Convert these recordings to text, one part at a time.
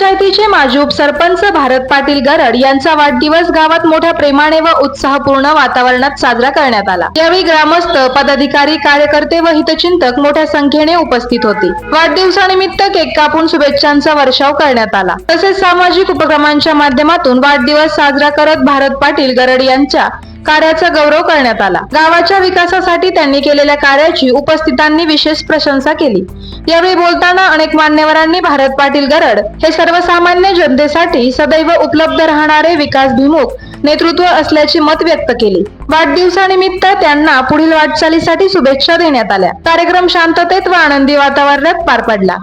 पंचायतीचे माजी उपसरपंच भारत पाटील गरड यांचा वाढदिवस गावात मोठ्या प्रेमाने व उत्साहपूर्ण वातावरणात साजरा करण्यात आला. यावेळी ग्रामस्थ पदाधिकारी कार्यकर्ते व हितचिंतक मोठ्या संख्येने उपस्थित होते. वाढदिवसानिमित्त केक कापून शुभेच्छांचा वर्षाव करण्यात आला. तसेच सामाजिक उपक्रमांच्या माध्यमातून वाढदिवस साजरा करत भारत पाटील गरड यांच्या कार्याचा गौरव करण्यात आला. गावाच्या विकासासाठी त्यांनी केलेल्या कार्याची उपस्थितांनी विशेष प्रशंसा केली. यावेळी बोलताना अनेक मान्यवरांनी भारत पाटील गरड हे सर्वसामान्य जनतेसाठी सदैव उपलब्ध राहणारे विकासभिमुख नेतृत्व असल्याचे मत व्यक्त केले. वाढदिवसानिमित्त त्यांना पुढील वाटचालीसाठी शुभेच्छा देण्यात आल्या. कार्यक्रम शांततेत व आनंदी वातावरणात पार पडला.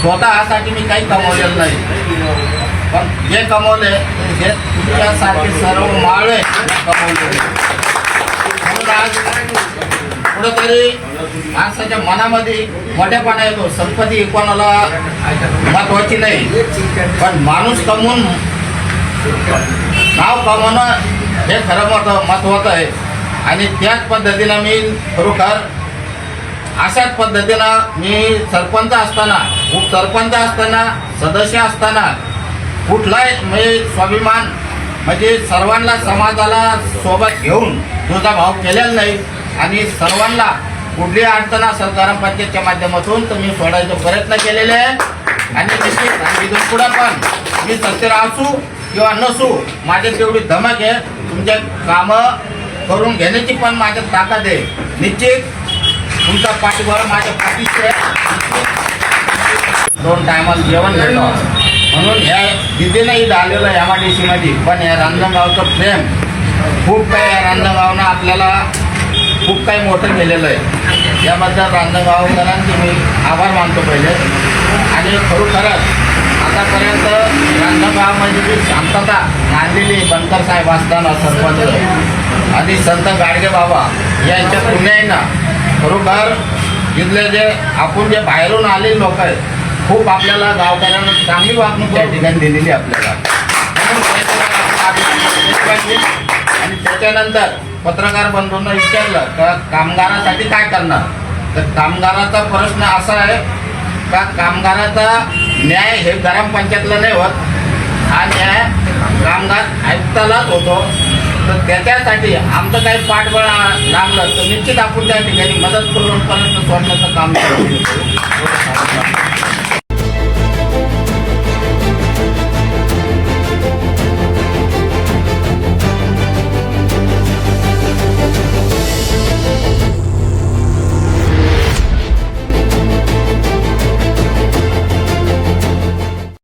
स्वतःसाठी मी काही कमवलेलं नाही. पण जे कमवले हे तुमच्यासाठी सर्व माळे कमवले म्हणून आज कुठंतरी माणसाच्या मनामध्ये मोठेपणा येतो. संपत्ती कोणाला महत्वाची नाही. पण माणूस कमवून नाव कमवणं हे खरं मोठं महत्वाचं आहे. आणि त्याच पद्धतीनं मी खरोखर अशाच पद्धतीनं मी सरपंच असताना उपसरपंच असताना सदस्य असताना कुठलाही म्हणजे स्वाभिमान म्हणजे सर्वांना समाजाला सोबत घेऊन तुझा भाव केलेला नाही. आणि सर्वांना कुठली अडचण असेल ग्रामपंचायतच्या माध्यमातून तर मी सोडायचा प्रयत्न केलेले आहे. आणि निश्चित इथून पुढं पण मी सत्तेर असू किंवा नसू माझ्या तेवढी धमक आहे. तुमच्या कामं करून घेण्याची पण माझ्यात ताकद आहे. निश्चित तुमचा पाठीवर माझ्या पाठीशी आहे. दोन टायमाला जेवण भेटतो म्हणून ह्या दिदीनंही झालेलं आहे एम आय डी सीमध्ये पण या रांजणगावचं प्रेम खूप काही या रांजणगावनं आपल्याला खूप काही मोठं केलेलं आहे. याबद्दल रांजणगावकरांचे मी आभार मानतो पहिले. आणि खरोखरच आतापर्यंत रांजणगावमध्ये जी शांतता मानलेली बनकर साहेब असताना सरपंच आणि संत गाडगे बाबा यांच्या पुण्याईनं खरोखर इथले जे आपण जे बाहेरून आलेले लोक आहेत खूप आपल्याला गावकऱ्यांना चांगली वागणूक त्या ठिकाणी दिलेली आहे आपल्याला. आणि त्याच्यानंतर पत्रकार बंधूंना विचारलं का कामगारासाठी काय करणार? तर कामगाराचा प्रश्न असा आहे का कामगाराचा न्याय हे ग्रामपंचायतला नाही होत. हा न्याय कामगार आयुक्तालाच होतो. तर त्याच्यासाठी आमचं काही पाठबळ लागलं तर निश्चित आपण त्या ठिकाणी मदत करून पर्यंत करण्याचं काम